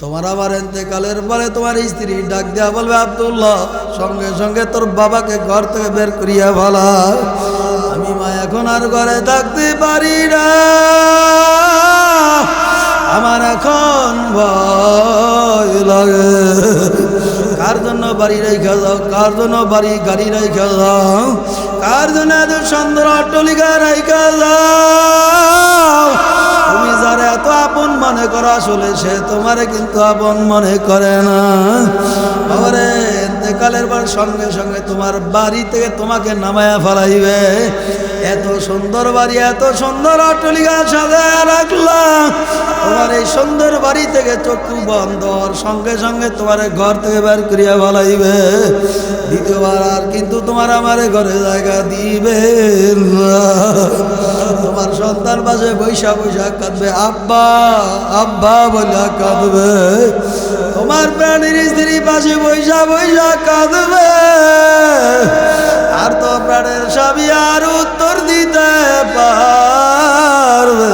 তোমার আবার এতেকালের পরে তোমার স্ত্রী ডাক দেওয়া বলবে, আব্দুল্লাহ, সঙ্গে সঙ্গে তোর বাবাকে ঘর থেকে বের করিয়া ভালা আমি মা এখন আর ঘরে থাকতে পারি না। আমার এখন ভয় লাগে। কার জন্য বাড়ি রেখে যাও, কার জন্য বাড়ি গাড়ি রেখে যাও? কার জন্য এত সুন্দর অট্টলিকা রেখে যাও? আপন মনে করো আসলে সে তোমারে কিন্তু আপন মনে করে না। এতেকালের পর সঙ্গে সঙ্গে তোমার বাড়ি থেকে তোমাকে নামায়া ফেলাইবে। এত সুন্দর বাড়ি, এত সুন্দর অট্টলিকা সাজায় রাখলাম তোমার এই সুন্দর বাড়ি থেকে চক্ষু বন্ধ সঙ্গে সঙ্গে তোমার ঘর থেকে বের করিয়া ফেলাইবে। দ্বিতীয়বার আর কিন্তু তোমার আমার ঘরে জায়গা দিবে তোমার সন্তান পাশে বৈশা বৈশা কাঁদবে, আব্বা আব্বা বলে কাঁদবে। তোমার প্রাণীর স্ত্রী পাশে বৈশা বৈশা কাঁদবে। আর তো প্রাণের স্বামী আর উত্তর দিতে পারবে।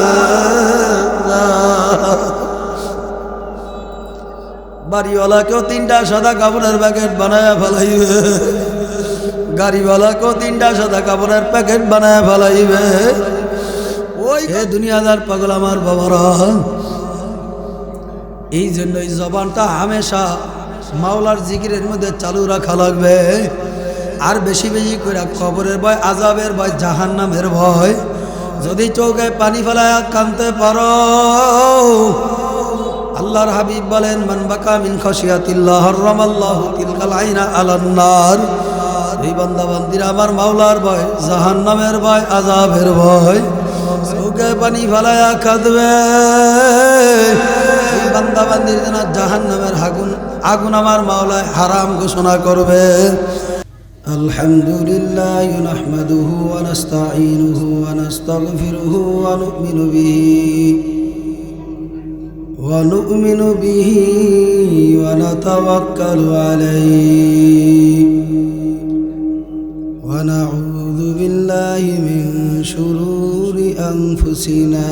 বাড়িওয়ালাকেও তিনটা সাদা কাপড়ের প্যাকেট বানায় ফেলাইবে। গাড়িওয়ালাকেও তিনটা সাদা কাপড়ের প্যাকেট বানায় ফেলাইবে। ওই দুনিয়াদার পাগল আমার বাবারা। এই জন্য এই জবানটা হামেশা মাওলার জিকিরের মধ্যে চালু রাখা লাগবে। আর বেশি বেশি করে খবরের ভয় আজাবের ভয়, জাহান্নামের ভয়। যদি চৌকে পানি ফেলায় কানতে পারো। আল্লাহর হাবিব বলেন, মান বাকা মিন খসিয়াতিল্লাহ হররামাল্লাহু তিলকাল আইনা আলান্নার। এই বান্দা বান্দিরা আমার মাওলার ভয়, জাহান্নামের ভয় আজাবের ভয়। চৌকে পানি ফেলায়া কাঁদবে। এই বান্দা বান্দির যেন জাহান্নামের আগুন আগুন আমার মাওলায় হারাম ঘোষণা করবে الحمد لله نحمده ونستعينه ونستغفره ونؤمن به ونؤمن به ونتوكل عليه ونعوذ بالله من شرور أنفسنا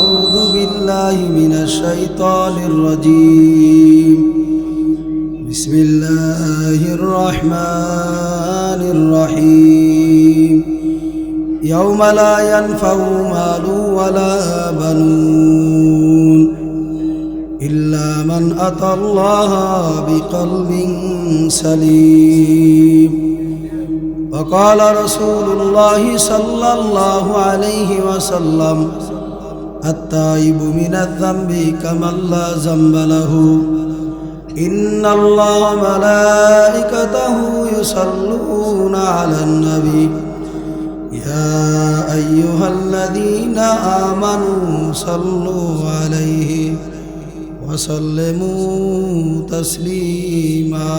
بالله من الشيطان الرجيم. بسم الله الرحمن الرحيم. يوم لا ينفع مال ولا بنون إلا من أتى الله بقلب سليم. وقال رسول الله صلى الله عليه وسلم التائب من الذنب كمن لا ذنب له. إن الله ملائكته يصلون على النبي. يا أيها الذين آمنوا صلوا عليه وسلموا تسليما.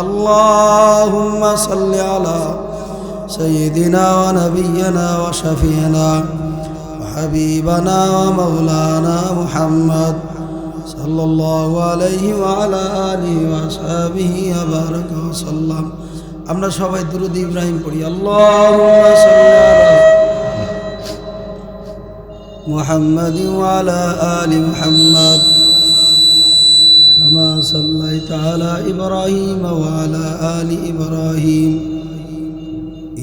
اللهم صل على سيدنا ونبينا وشفينا وحبيبنا ومولانا محمد صلى الله عليه وعلى آله وصحبه وبارك وسلم আমরা সবাই দুরুদ ইব্রাহিম পড়ি আল্লাহুম্মা সাল্লি আলা محمد وعلى آل محمد كما صليت على إبراهيم وعلى آل إبراهيم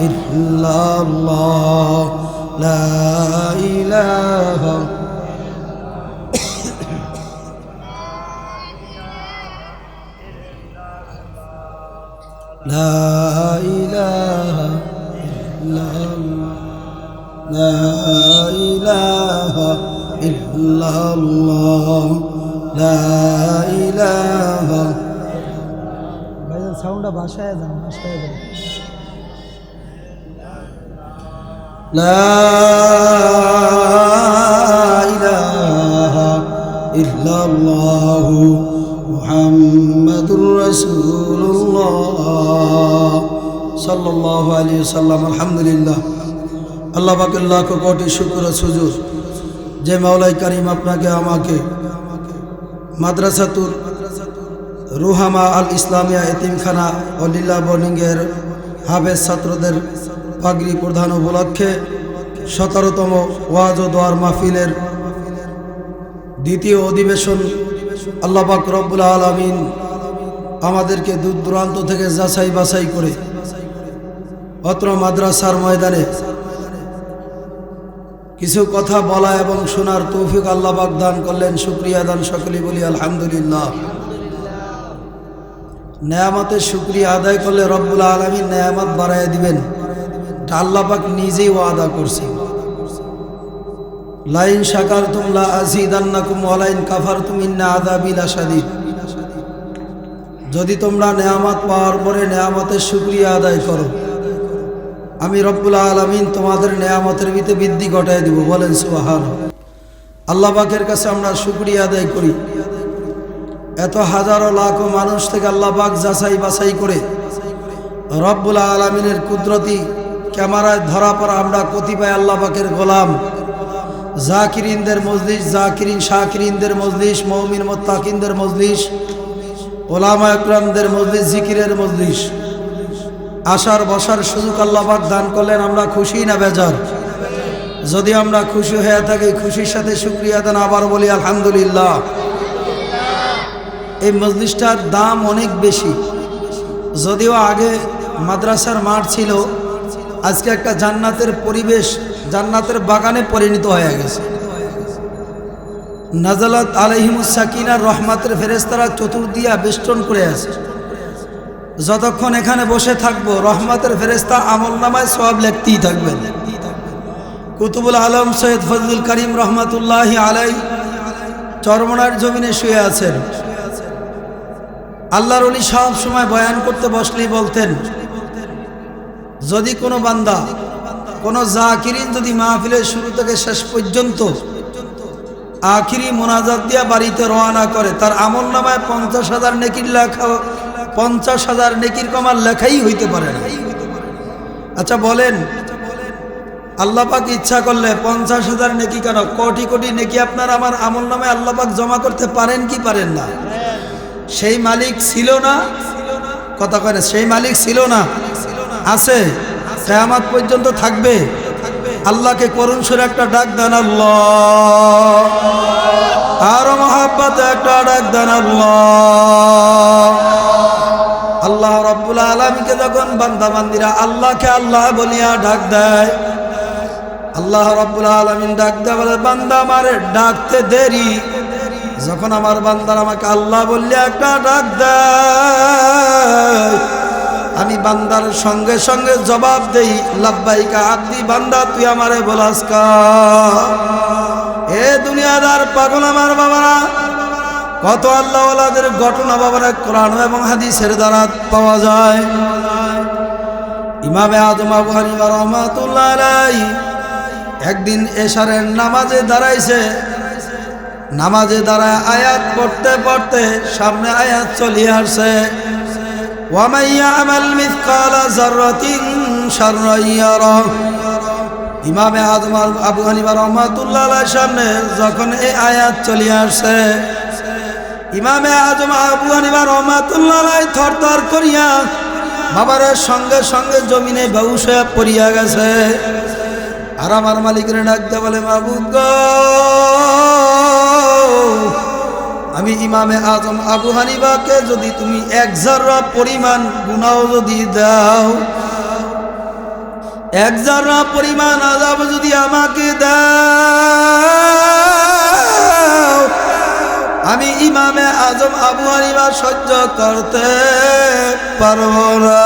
إلا الله لا إله لا إله إلا الله لا إله إلا الله لا إله ভাইজান সাউন্ডটা বাসায় যান বাসায় যান لا إله إلا الله محمد رسول الله صلى الله عليه وسلم الحمد لله আল্লাহ পাকের লাখ কোটি শুক্র সুজুর যে মাওলাই কারিম আপনাকে আমাকে মাদ্রাসাতুর রুহামা আল ইসলামিয়া এতিমখানা ও লীলা বোর্ডিংয়ের হাফেজ ছাত্রদের পাগড়ি প্রধান উপলক্ষে সতেরোতম ওয়াজ ও দোয়ার মাহফিলের দ্বিতীয় অধিবেশন আল্লাপাক রব্বুল আলমিন আমাদেরকে দূর দূরান্ত থেকে যাচাই বাছাই করে অত্র মাদ্রাসার ময়দানে কিছু কথা বলা এবং শোনার তৌফিক আল্লাপাক দান করলেন। শুক্রিয়া দান সকলেই বলি আলহামদুলিল্লাহ। নেয়ামতের শুক্রিয়া আদায় করলে রব্বুল আলমী নেয়ামত বাড়াই দিবেন। এটা আল্লাপাক নিজেই ওয়াদা করছে। লাইন শাকার তুমলা আজিদান্নাকুম ওয়ালাইন কাফার তুমিন্না আদাবিল আসাদিদ যদি তোমরা নেয়ামত পাওয়ার পরে নেয়ামতের শুক্রিয়া আদায় করো, আমি রব্বুল আলমিন তোমাদের নেয়ামতের ভিতরে বৃদ্ধি ঘটাই দিব, বলেন সুবাহান আল্লাহ পাকের কাছে আমরা শুক্রিয়া আদায় করি। এত হাজারো লাখো মানুষ থেকে আল্লাহ পাক যাচাই বাছাই করে রব্বুল আলমিনের কুদরতি ক্যামেরায় ধরা পড়া আমরা কতিপয় আল্লাহ পাকের গোলাম। জাকিরিনদের মজলিস, জাকিরিন, শাকিরিনদের মজলিস, মৌমিন, মোত্তাকিনদের মজলিস, ওলামা একরামদের মজলিস, জিকিরের মজলিস। আসার বসার সুযোগ আল্লাপাক দান করলেন, আমরা খুশি না বেজার? যদি আমরা খুশি হয়ে থাকি, খুশির সাথে শুক্রিয়া দেন, আবার বলি আলহামদুলিল্লাহ। এই মজলিসটার দাম অনেক বেশি। যদিও আগে মাদ্রাসার মাঠ ছিল আজকে একটা জান্নাতের পরিবেশ, জান্নাতের বাগানে পরিণত হয়ে গেছে। নাজালাত আলহিমুসাকিনার রহমাতের ফেরেস্তারা চতুর্দিয়া বেষ্টন করে আছে। যতক্ষণ এখানে বসে থাকব, রহমাতের ফেরেস্তা আমল নামায় সব লিখতেই থাকবেন। কুতুবুল আলম সৈয়দ ফজলুল করিম রহমাতুল্লাহ আলাই চরমনার জমিনে শুয়ে আছেন। আল্লাহর অলি সব সময় বয়ান করতে বসলেই বলতেন যদি কোনো বান্দা, কোনো জাকিরিন যদি মাহফিলের শুরু থেকে শেষ পর্যন্ত আখিরি মোনাজাত দিয়া বাড়িতে রওনা করে, তার আমল নামায় পঞ্চাশ হাজার নেকির লেখা, পঞ্চাশ হাজার নেকির কমার লেখাই হইতে পারে না। আচ্ছা বলেন আল্লাপাক ইচ্ছা করলে পঞ্চাশ হাজার নেকি কেন? কোটি কোটি নেকি আপনার আমার আমল নামে আল্লাপাক জমা করতে পারেন কি পারেন না? সেই মালিক ছিল না? কথা কয় সেই মালিক ছিল না? আছে, কেয়ামাত পর্যন্ত থাকবে। আল্লাহকে করুণ সুরে একটা ডাক দেন আল্লাহ। আরও মহাব্বতে একটা ডাক দেন আল্লাহ। আল্লাহ রব্বুল আলমীকে যখন বান্দা বান্দিরা আল্লাহকে আল্লাহ বলিয়া ডাক দেয়, আল্লাহ রব্বুল আলমিন ডাক দেয় বলে, বান্দা আমারে ডাকতে দেরি। যখন আমার বান্দার আমাকে আল্লাহ বললে একটা ডাক দেয় আমি বান্দার সঙ্গে সঙ্গে জবাব দেই, লাব্বাইকা আব্দি বান্দা, তুই আমারে বলাস এ দুনিয়াদার পাগল আমার বাবারা, কত আল্লাহওয়ালাদের ঘটনা বাবারা কোরআন এবং হাদিসের দ্বারা পাওয়া যায়। ইমামে আজম আবু আলাই একদিন এশারের নামাজে দাঁড়াইছে। নামাজে দাঁড়ায় আয়াত পড়তে পড়তে সামনে আয়াত চলিয়ে আসছে ومن يعمل مثقال ذرة شرا يره ইমামে আজম আবু হানিফা রহমাতুল্লাহ সামনে যখন এই আয়াত চলে আসছে ইমামে আজম আবু হানিফা রহমাতুল্লাহ থর থর করিয়া বাবার সঙ্গে সঙ্গে জমিনে বেউস হয়ে পড়িয়া গেছে আর আমার মালিকের ডাকতে বলে মাবুদ গো আমি ইমামে আজম আবু হানিবাকে যদি তুমি এক জাররা পরিমাণ গুণাও যদি দাও, এক জাররা পরিমাণ আজাব যদি আমাকে দাও, আমি ইমামে আজম আবু হানিফা সহ্য করতে পারব না।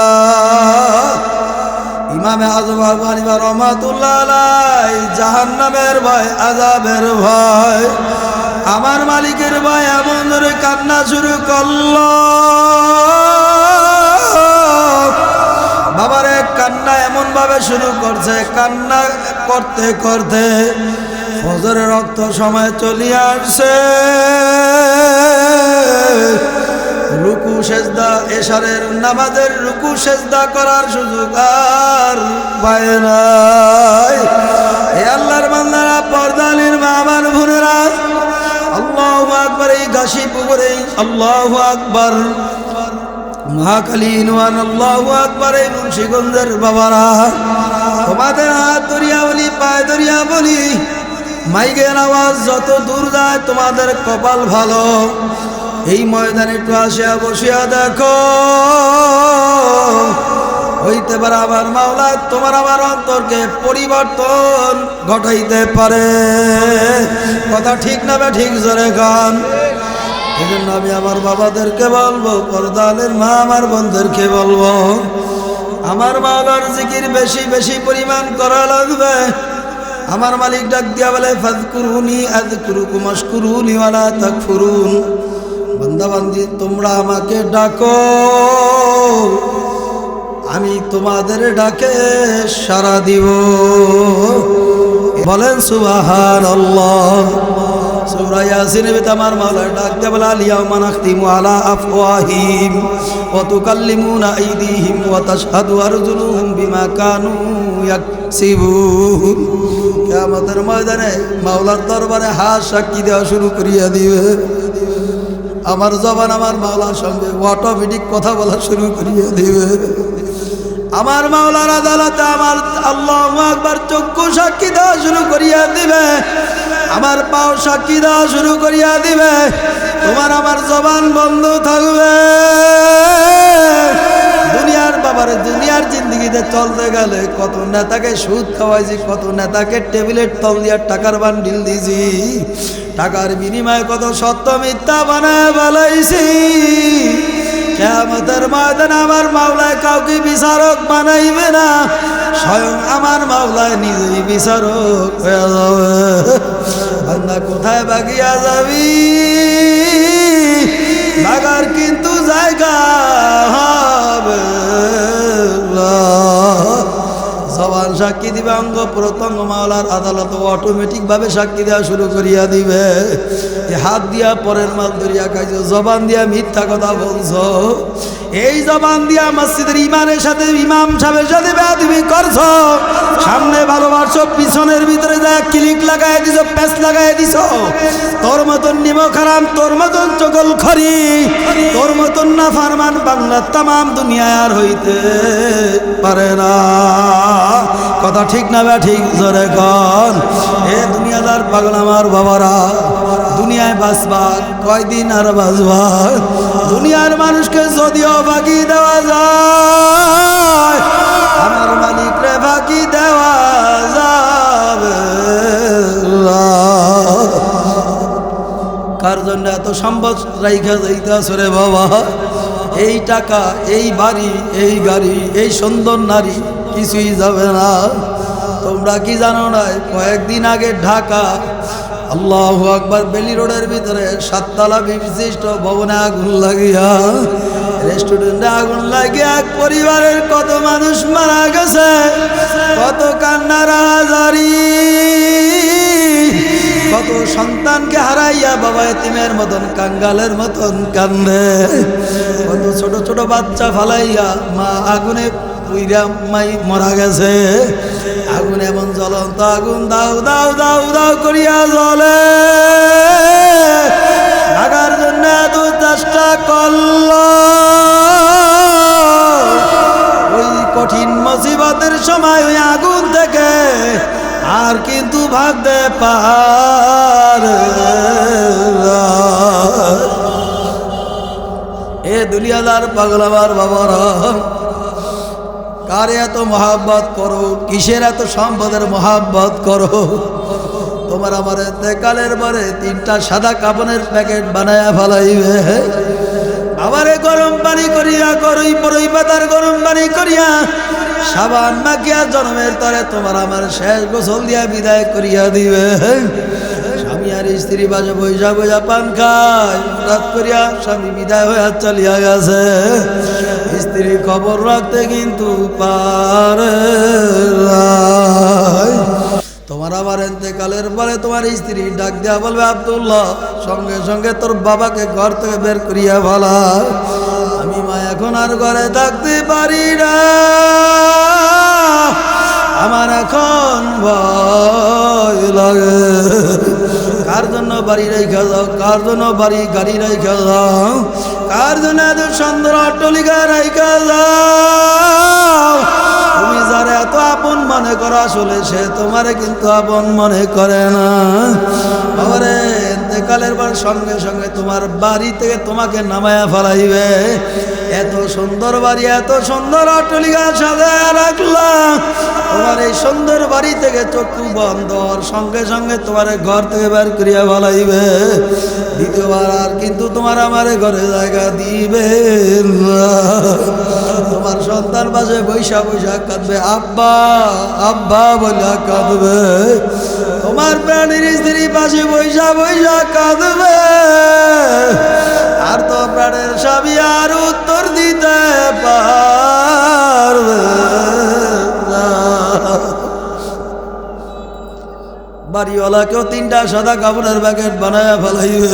ইমামে আজম আবু হানিফা রহমাতুল্লাহ জাহান্নামের ভয় আজাবের ভয়। আমার মালিকের ভয় এমন ধরে কান্না শুরু করল। বাবারে, কান্না এমন ভাবে শুরু করছে, কান্না করতে করতে ফজরের রক্ত সময় চলিয়ে আসছে। রুকু, সেজদা, এশারের নামাজের রুকু, সেজদা করার সুযোগ আর পায় নাই। আল্লাহর বান্দারা, পর্দালির মা আমার ভুনেরা ঘাসি পুকুরে আল্লাহ আকবর। মহাকালী ইনওয়ান আল্লাহু আকবার এই মুন্সিগঞ্জের বাবারা। তোমাদের হাত ধরিয়া বলি, পায়ে ধরিয়া বলি, মাইকের আওয়াজ যত দূর যায় তোমাদের কপাল ভালো। এই ময়দানে একটু আসিয়া বসিয়া দেখো। হইতে পারে আমার মাওলা, তোমার আমার অন্তরকে পরিবর্তন ঘটাইতে পারে। কথা ঠিক না বে ঠিক জোরে গান। এই জন্য আমি আমার বাবাদেরকে বলব, পর্দালের মা আমার বোনদেরকে বলব, আমার মাওলার জিকির বেশি বেশি পরিমাণ করা লাগবে। আমার মালিক ডাক দিয়া বলে ফাজকুরুনি আজকুরুকুম আশকুরুনি ওয়ালা তাকফুরুন। বান্দা বান্দি তোমরা আমাকে ডাকো। আমি তোমাদের ডাকে সারা দিব। বলেন সুবাহান আল্লাহ সূরা ইয়াসিনের ভিতরে আমার মাওলা ডাক দে বলা লিয়াউমা নাখতিমু আলা আফওয়াহিম ওয়া তুকাল্লিমুনা আইদিহিম ওয়া তাশহাদু আরজুলুহুম বিমা কানু ইয়াকসিবুন। কিয়ামতের ময়দানে মাওলার দরবারে হাত সাক্ষী দেওয়া শুরু করিয়া দিবে। আমার জবান আমার মাওলার সঙ্গে অটোমেটিক কথা বলা শুরু করিয়া দিবে। আমার মাওলার আদালতে আমার আল্লাহ একবার চক্ষু সাক্ষী দেওয়া শুরু করিয়া দিবে। আমার পাও সাক্ষী দেওয়া শুরু করিয়া দিবে। তোমার আমার জবান বন্ধ থাকবে। দুনিয়ার বাবার দুনিয়ার জিন্দিগিতে চলতে গেলে কত নেতাকে সুদ খাওয়াইছি, কত নেতাকে টেবিলের তল দিয়ে টাকার বান্ডিল দিয়েছি। টাকার বিনিময়ে কত সত্য মিথ্যা বানায় বেলাইছি কেমতের ময়দান আমার মাওলায় কাউকে বিচারক বানাইবে না। স্বয়ং আমার মাওলায় নিজেই বিচারক হয়ে কোথায় বাগিয়া যাবি? বাগার কিন্তু জায়গা। অঙ্গ প্রত্যঙ্গ মাওলার আদালত অটোমেটিক ভাবে সাক্ষী দেওয়া শুরু করিয়া দিবে। হাত দিয়া পরের মাল ধরিয়া খাইছো, জবান দিয়া মিথ্যা কথা বলছো। এই জবান দিয়া মসজিদের ইমানের সাথে ইমাম সাহেবের সাথে বেয়াদবি করছ, সামনে ভালোবাসো পিছনের ভিতরে যা ক্লিক লাগাই দিছো, প্যাচ লাগাই দিছ, তোর মতন নিমো খারাম তোর মতন চগল খরি তোর মতন না ফারমান বাংলা তামাম দুনিয়ায় আর হইতে পারে না। কথা ঠিক না বা ঠিক, জোরে কন। এ দুনিয়াদার পাগল আমার বাবারা, দুনিয়ায় বাঁচবা কয়দিন আর বাঁচবা দুনিয়ার মানুষকে যদিও বাকি দেওয়া যায়, আমার মালিকরে বাকি দেওয়া যাবে। কার জন্য এত সম্পদ রাইখা যাইতেছে রে বাবা? এই টাকা, এই বাড়ি, এই গাড়ি, এই সুন্দর নারী কিছুই যাবে না। তোমরা কি জানো না কয়েকদিন আগে ঢাকা, আল্লাহ আকবার, বেলি রোডের ভিতরে সাততলা বিশিষ্ট ভবনে আগুন লাগিয়া, রেস্টুরেন্টে আগুন লাগিয়া এক পরিবারের কত মানুষ মারা গেছে, কত কান্নার কত সন্তানকে হারাইয়া বাবা এতিমের মতন, কাঙ্গালের মতন কান্দে। কত ছোট ছোট বাচ্চা ফালাইয়া মা আগুনে পুইরা মাই মরা গেছে। আগুন এমন জ্বলন্ত আগুন, দাও দাও দাও দাও করিয়া জ্বলে লাগার জন্য এত চেষ্টা করল ওই কঠিন মসিবতের সময় ওই আগুন থেকে আর কিন্তু ভাবতে পারে। এ দুনিয়াদার পাগলাবার বাবারা কারে এত মহাব্বত করো, কিসের এত সম্পদের মহাব্বত করো? তোমার আমার কালের পরে তিনটা সাদা কাপনের প্যাকেট বানায়া ফেলাইবে। আবারে গরম পানি করিয়া করই, পরই পাতার গরম পানি করিয়া সাবান মাখিয়া জন্মের তরে তোমার আমার শেষ গোসল দিয়া বিদায় করিয়া দিবে। স্বামী আর স্ত্রী বাজে বৈশা বৈশা পান খায় করিয়া স্বামী বিদায় হইয়া চলিয়া গেছে। স্ত্রী খবর রাখতে কিন্তু পারে তোমার আবার এতেকালের পরে তোমার স্ত্রী ডাক দেয়া বলবে, আব্দুল্লাহ, সঙ্গে সঙ্গে তোর বাবাকে ঘর থেকে বের করিয়া বলা আমি মা এখন আর ঘরে থাকতে পারি না। আমার এখন ভয় লাগে। কার জন্য বাড়ি রেখে যাও? কার জন্য বাড়ি, গাড়ি রেখে যাও? কার জন্য এত সুন্দর অট্টলিকা রেখে আসলে সে তোমারে কিন্তু আপন মনে করে না। বাবারে, এতেকালের সঙ্গে সঙ্গে তোমার বাড়ি থেকে তোমাকে নামায়া ফেলাইবে। এত সুন্দর বাড়ি, এত সুন্দর অট্টলিকা সাজায় রাখলাম তোমার এই সুন্দর বাড়ি থেকে চক্ষু বন্ধ সঙ্গে সঙ্গে তোমার ঘর থেকে বের করিয়া ফেলাইবে। দ্বিতীয়বার আর কিন্তু তোমার আমার ঘরে জায়গা দিবে। তোমার সন্তান পাশে বৈশা বৈশা কাঁদবে, আব্বা আব্বা বলে কাঁদবে। তোমার প্রাণীর স্ত্রী পাশে বৈশা বৈশা কাঁদবে। আর তো প্রাণের স্বামী আর উত্তর দিতে বাড়িওয়ালাকেও তিনটা সাদা কাপড়ের প্যাকেট বানায় ফেলাইবে।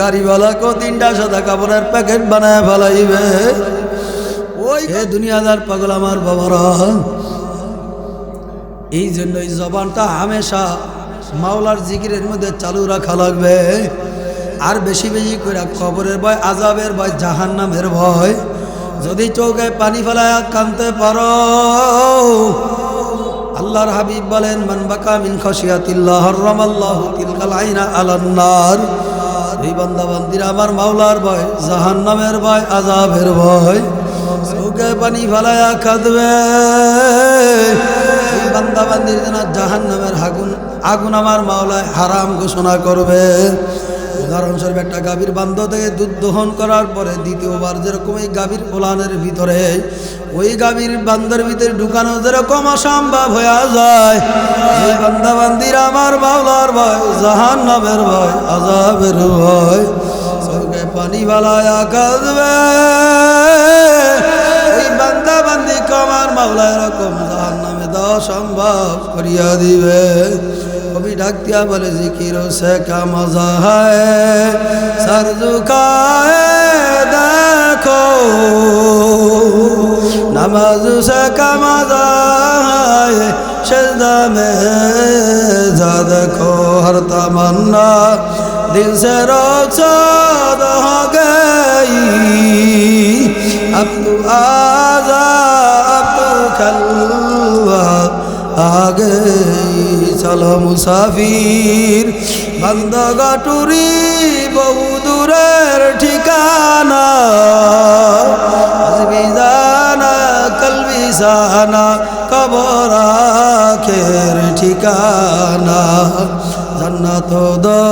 গাড়িওয়ালাকেও তিনটা সাদা কাপড়ের প্যাকেট বানায় ফেলাইবে। ওই হে দুনিয়াদার পাগল আমার বাবারা এই জন্য এই জবানটা হামেশা মাওলার জিকিরের মধ্যে চালু রাখা লাগবে। আর বেশি বেশি করে কবরের ভয় আজাবের ভয় জাহান্নামের ভয়। যদি চৌকে পানি ফেলায় কানতে পারো আল্লাহর হাবিব বলেন, মান বাকা মিন খসিয়াতিল্লাহ হররামাল্লাহু তিলকাল আইনা আলান্নার এই বান্দা বান্দিরা আমার মাওলার ভয়, জাহান্নামের ভয় আজাবের ভয়। চৌকে পানি ফেলায়া কাঁদবে। এই বান্দা বান্দির যেন জাহান্নামের আগুন আগুন আমার মাওলায় হারাম ঘোষণা করবে। উদাহরণস্বরূপ একটা গাভীর বান্ধ থেকে দুধ দহন করার পরে দ্বিতীয়বার যেরকম এই গাভীর পোলানের ভিতরে, ওই গাভীর বান্দার ভিতরে ঢুকানো যেরকম অসম্ভব হয়ে যায়। বান্দির আমার মাওলার ভয় জাহান নামের ভয় আজাবের ভয়। চোখে পানি বালায়া কাঁদবে ওই কমার মাওলা এরকম জাহান নামে দেওয়া সম্ভব করিয়া দিবে। ডাক দিয়া বলে, জিকির শেখা মজা হয়। সার দুখায় দেখো, নামাজ শেখা মজা হয়। সেজদা মে যা দেখো, হর তামান্না। দিল সে রচদ হো গই আপ তু আগে চলো মুসাফির। বান্দা গাটুরি বহু দূরের ঠিকানা। আসবি জানা কলবি জানা, কবরা খের ঠিকানা। জন্নত দো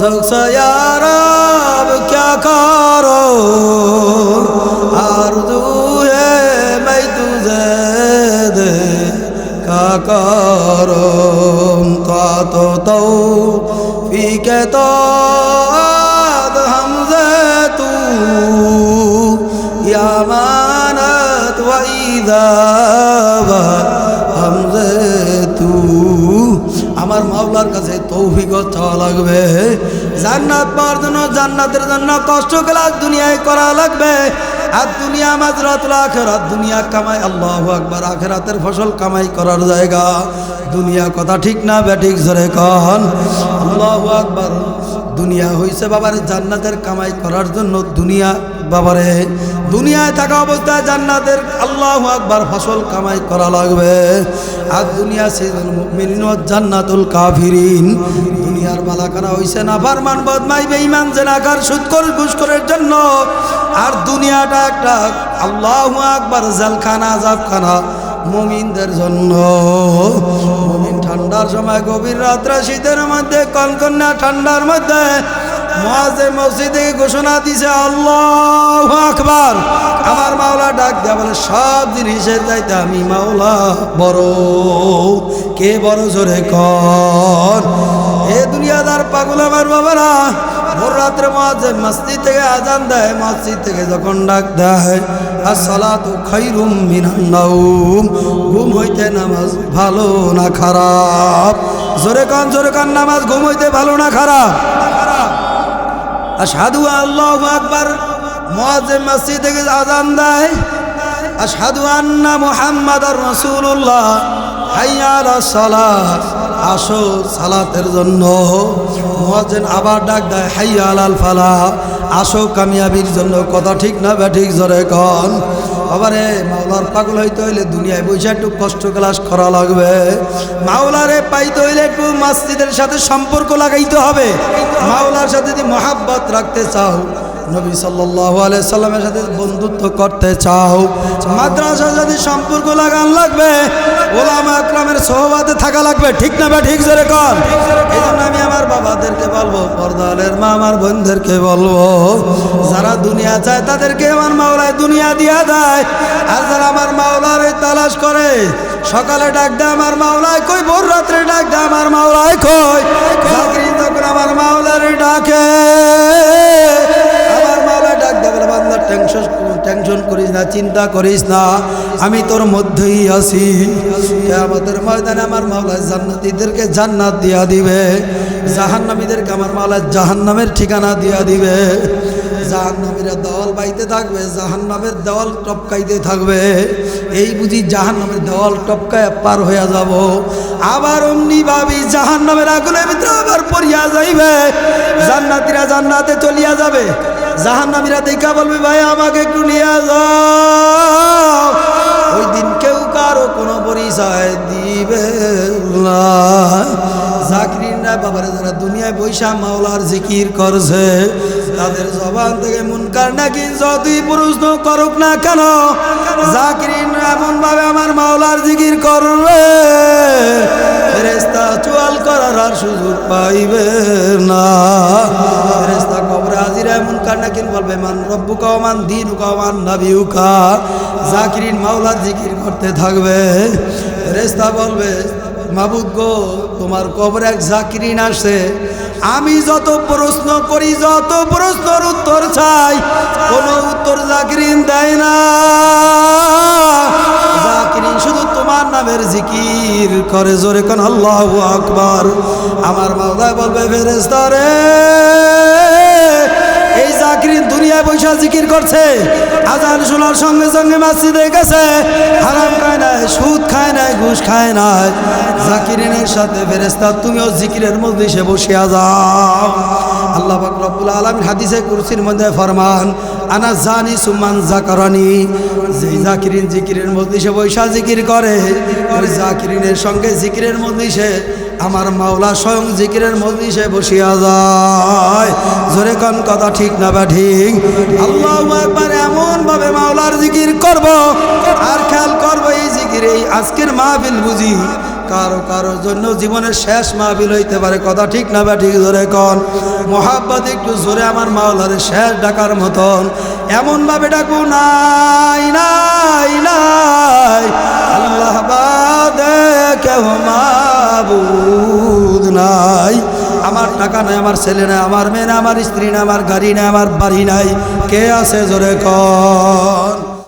জগসয়ারব ক্যা করো? জান্নাতের জন্য কষ্ট ক্লাস দুনিয়ায় করা লাগবে। আর দুনিয়া মাজরাতুল আখেরাত, দুনিয়া কামাই, আল্লাহ আকবার, আখেরাতের ফসল কামাই করার জায়গা। দুনিয়া কথা ঠিক না, ব্যাটিক জোরে কন। আল্লাহ আকবার। দুনিয়া হইছে বাবারে জান্নাতের কামাই করার জন্য দুনিয়া বাবারে। দুনিয়ায় থাকা অবস্থায় জান্নাতের আল্লাহ আকবার ফসল কামাই করা লাগবে। আর দুনিয়া সিজুল জান্নাতুল কাফিরিন। দুনিয়ার মালাকানা হইছে না ফারমান বদমাই, বেঈমান, জেনাকার সুদকর ঘুষখোরের জন্য। আর দুনিয়াটা একটা আল্লাহ আকবার জালখানা জাফখানা মুমিনদের জন্য। মুমিন ঠান্ডা সন্ধ্যার সময়, গভীর রাত্রে শীতের মধ্যে, কনকন্যা ঠান্ডার মধ্যে মহাজে মসজিদে ঘোষণা দিছে, আল্লাহ আকবার। আমার মাওলা ডাক দেয়া বলে, সব জিনিসের চাইতে আমি মাওলা বড়। কে বড় জোরে কর? এ দুনিয়াদার পাগল আমার বাবারা, ভোর রাত্রে মহাজে মসজিদ থেকে আজান দেয়। মসজিদ থেকে যখন ডাক দেয় আর সালাতু খাইরুম মিনান নাউম ঘুম হইতে নামাজ ভালো না খারাপ? জোরে কান জোরে কান, নামাজ ঘুম হইতে ভালো না খারাপ? আশহাদু আল্লাহ আকবার। মুয়াজ্জিন মসজিদ থেকে আজান দেয়। আশহাদু আন্না মুহাম্মাদার রসুল্লাহ হাইয়া আলাস সালাত আসো সালাতের জন্য। মুয়াজ্জিন আবার ডাক দেয়, হাইয়া আল ফালাহ। আসো কামিয়াবির জন্য। কথা ঠিক না ব্যাঠিক ঠিক জোরে কন। আবারে মাওলার পাগল হইতে হইলে দুনিয়ায় বসে একটু কষ্ট ক্লাস করা লাগবে। মাওলারে পাইতে হইলে একটু মাস্তিদের সাথে সম্পর্ক লাগাইতে হবে। মাওলার সাথে যদি মহাব্বত রাখতে চাও নবী সাল্লাহ সাল্লামের সাথে বন্ধুত্ব করতে চাও, মাদ্রাসা যদি সম্পর্ক লাগান লাগবে, ওলামা আকরামের সহবাতে থাকা লাগবে, ঠিক না বা ঠিক জোরে কর এই আমি আমার বাবাদেরকে বলব, পর্দালের মা আমার বোনদেরকে বলব, যারা দুনিয়া চায় তাদেরকে আমার মাওলায় দুনিয়া দিয়া দেয়, আর যারা আমার মাওলার তালাশ করে, সকালে ডাক দেয় আমার মাওলায় কই, ভোর রাত্রে ডাক দেয় আমার মাওলায় কই? চাকরি তখন আমার মাওলার ডাকে টেনশন টেনশন করিস না, চিন্তা করিস না। আমি তোর মধ্যেই আছি। আমাদের ময়দানে আমার মাওলা জান্নাতীদেরকে জান্নাত দিয়া দিবে। জাহান্নামীদেরকে আমার মাওলা জাহান্নামের ঠিকানা দিয়া দিবে। জাহান্নামীরা দেওয়াল বাইতে থাকবে, জাহান্নামের দেওয়াল টপকাইতে থাকবে। এই বুঝি জাহান্নামের দেওয়াল টপকায় পার হইয়া যাব। আবার অমনি ভাবি জাহান্নামের আগুনের ভিতরে আবার পড়িয়া যাইবে। জান্নাতীরা জান্নাতে চলিয়া যাবে। জাহান্নামীরা দেখা বলবে, ভাই, আমাকে একটু নিয়ে যাও। ওই দিন কেউ কারও কোনো পরিচয় দিবে না। জাকিরিনরা, বাবারে যারা দুনিয়ায় বৈশা মাওলার জিকির করছে তাদের জবান থেকে মুনকার নাকি যতই প্রশ্ন করুক না কেন? জাকিরিন এমন ভাবে আমার মাওলার জিকির করবে। ফেরেস্তা চুয়াল করার আর সুযোগ পাইবে না। ফেরেস্তা কবরে হাজিরা এমন কান্নাকিন বলবে, মান রব্বুকা মান দিন মান নাবিউকা জাকিরিন মাওলার জিকির করতে থাকবে। ফেরেস্তা বলবে, মাবুদ গো, তোমার কবরে এক জাকিরিন আসে। আমি যত প্রশ্ন করি, যত প্রশ্নর উত্তর চাই, কোনো উত্তর জাকিরিন দেয় না। জাকিরিন শুধু তোমার নামের জিকির করে, জোরে কোন আল্লাহ আকবর। আমার মাওলায় বলবে ফেরেস্তা রে এই জাকিরিন দুনিয়ায় বৈশা জিকির করছে। আজান শোনার সঙ্গে সঙ্গে মাসিদে গেছে। হারাম খায় নাই, সুদ খায় নাই, ঘুষ খায় নাই। জাকিরিনের সাথে ফেরেস্তা তুমিও জিকিরের মধ্যে সে বসিয়া যাও আল্লাহ রব্বুল আলামিন হাদিসে কুরসির মধ্যে ফরমান, আনা জানি সুমান জাকারানি। যেই জাকিরিন জিকিরের মধ্যে সে বৈশা জিকির করে জাকিরিনের সঙ্গে জিকিরের মধ্যে সে আমার মাওলা স্বয়ং জিকিরের মজলিসে বসিয়া যায়। জোরে কোন কথা ঠিক না বা ঠিক? আল্লাহ একবার এমন ভাবে মাওলার জিকির করব, আর খেয়াল করব এই জিকির, এই আজকের মাহফিল বুঝি কারও কারও জন্য জীবনের শেষ মাহফিল হইতে পারে। কথা ঠিক না বা ঠিক? জোরে কন। মহাব্বত একটু জোরে আমার মাওলার শেষ ডাকার মতন। এমন ভাবে ডাকু, নাই নাই নাই, আল্লাহ বাদে কেউ মাবুদ নাই। আমার টাকা নাই, আমার ছেলে নাই, আমার মেয়ে নাই, আমার স্ত্রী নাই, আমার গাড়ি নাই, আমার বাড়ি নাই। কে আছে জোরে কর